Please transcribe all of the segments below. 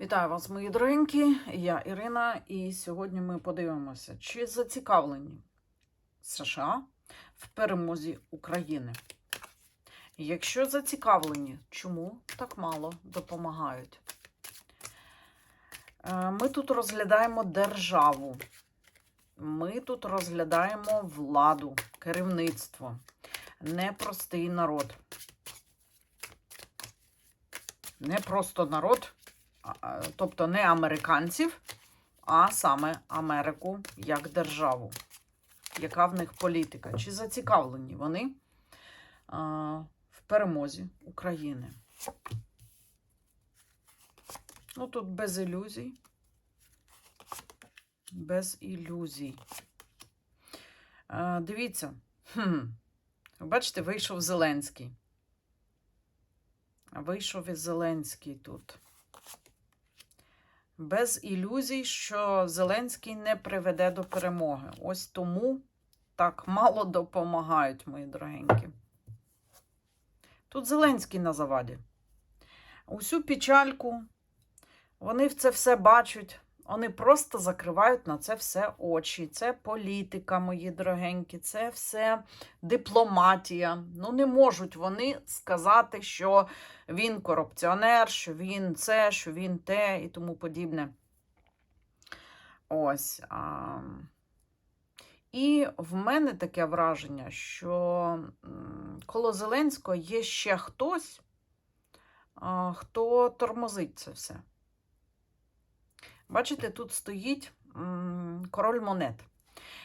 Вітаю вас, мої дорогенькі. Я Ірина, і сьогодні ми подивимося, чи зацікавлені США в перемозі України. Якщо зацікавлені, чому так мало допомагають? Е, Ми тут розглядаємо державу, ми тут розглядаємо владу, керівництво, непростий народ. Не просто народ, тобто не американців, а саме Америку як державу. Яка в них політика? Чи зацікавлені вони а, в перемозі України? Ну, тут без ілюзій. Без ілюзій. А, дивіться. Хм. Бачите, вийшов Зеленський. Вийшов і Зеленський тут. Без ілюзій, що Зеленський не приведе до перемоги. Ось тому так мало допомагають, мої дорогенькі. Тут Зеленський на заваді. Усю печальку, вони в це все бачать. Вони просто закривають на це все очі. Це політика, мої дорогенькі, це все дипломатія. Ну, не можуть вони сказати, що він корупціонер, що він це, що він те і тому подібне. Ось. А... І в мене таке враження, що коло Зеленського є ще хтось, хто тормозить це все. Бачите, тут стоїть король монет.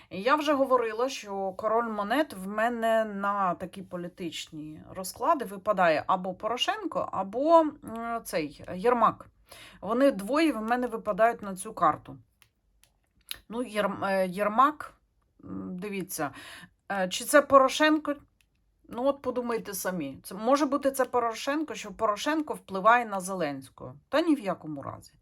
Я вже говорила, що король монет в мене на такі політичні розклади випадає або Порошенко, або цей Єрмак. Вони двоє в мене випадають на цю карту. Ну, е, Єрмак, дивіться, е, чи це Порошенко? Ну, от подумайте самі. Це може бути це Порошенко, що Порошенко впливає на Зеленського. Та ні в якому разі.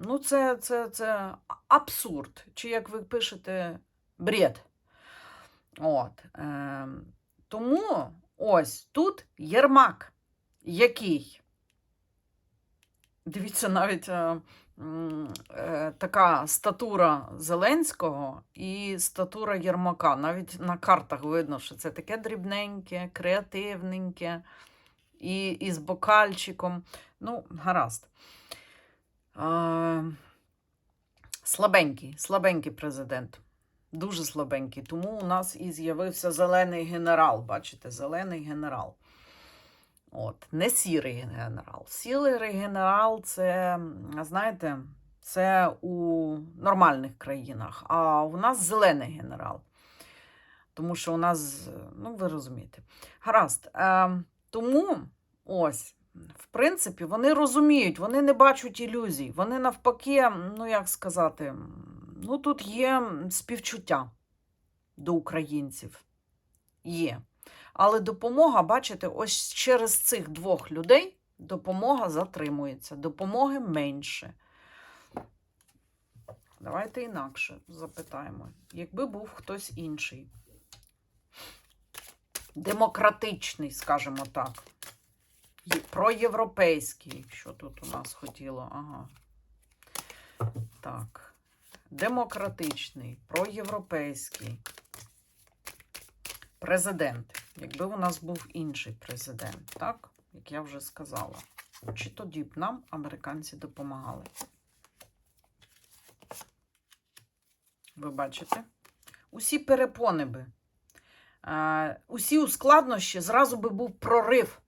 Ну, це, це, це абсурд. Чи, як ви пишете, бред. От. Е, тому ось тут Єрмак, який. Дивіться, навіть е, е, така статура Зеленського і статура Єрмака. Навіть на картах видно, що це таке дрібненьке, креативненьке, і, і з бокальчиком. Ну, гаразд. Слабенький, слабенький президент. Дуже слабенький. Тому у нас і з'явився зелений генерал. Бачите, зелений генерал. От, не сірий генерал. Сірий генерал це, знаєте, це у нормальних країнах, а у нас зелений генерал. Тому що у нас, ну, ви розумієте. Гаразд. Е, тому ось, в принципі, вони розуміють, вони не бачать ілюзій. Вони навпаки, ну як сказати, ну тут є співчуття до українців. Є. Але допомога, бачите, ось через цих двох людей допомога затримується, допомоги менше. Давайте інакше запитаємо, якби був хтось інший. Демократичний, скажімо так. Проєвропейський. Що тут у нас хотіло? Ага. Так. Демократичний, проєвропейський. Президент. Якби у нас був інший президент, так? Як я вже сказала. Чи тоді б нам американці допомагали? Ви бачите? Усі перепони би. Е, усі ускладнощі зразу би був прорив.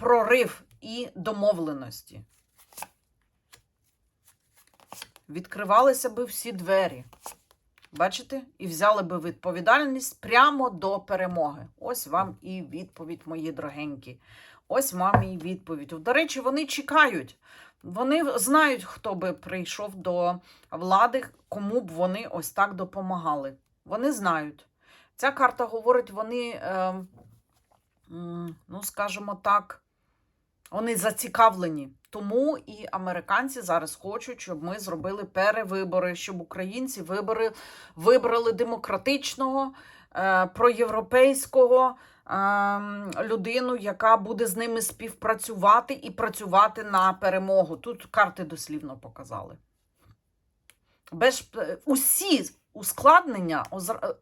Прорив і домовленості. Відкривалися би всі двері. Бачите? І взяли би відповідальність прямо до перемоги. Ось вам і відповідь, мої дорогенькі. Ось вам і відповідь. До речі, вони чекають. Вони знають, хто би прийшов до влади, кому б вони ось так допомагали. Вони знають. Ця карта говорить, вони, е, ну, скажімо так, вони зацікавлені. Тому і американці зараз хочуть, щоб ми зробили перевибори, щоб українці вибори, вибрали демократичного, е, проєвропейського, ем, людину, яка буде з ними співпрацювати і працювати на перемогу. Тут карти дослівно показали. Без, е, усі ускладнення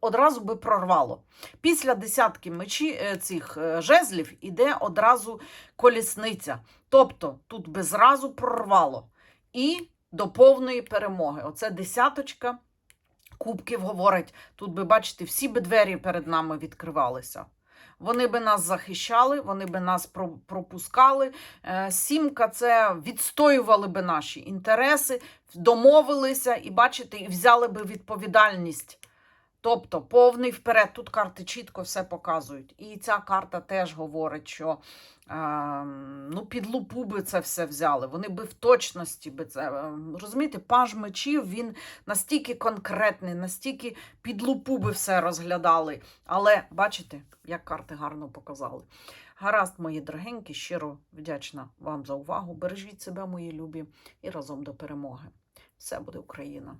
одразу би прорвало. Після десятки мечі е, цих е, жезлів іде одразу колісниця. Тобто тут би зразу прорвало. І до повної перемоги. Оце десяточка кубків говорить. Тут би, бачите, всі би двері перед нами відкривалися. Вони би нас захищали, вони би нас про- пропускали. Е, Сімка це відстоювали би наші інтереси, домовилися і, бачите, і взяли би відповідальність. Тобто повний вперед. Тут карти чітко все показують. І ця карта теж говорить, що е, ну, під лупу би це все взяли. Вони би в точності би це. е, Розумієте, паж мечів він настільки конкретний, настільки під лупу би все розглядали. Але бачите, як карти гарно показали. Гаразд, мої дорогенькі, щиро вдячна вам за увагу. Бережіть себе, мої любі, і разом до перемоги. Все буде Україна!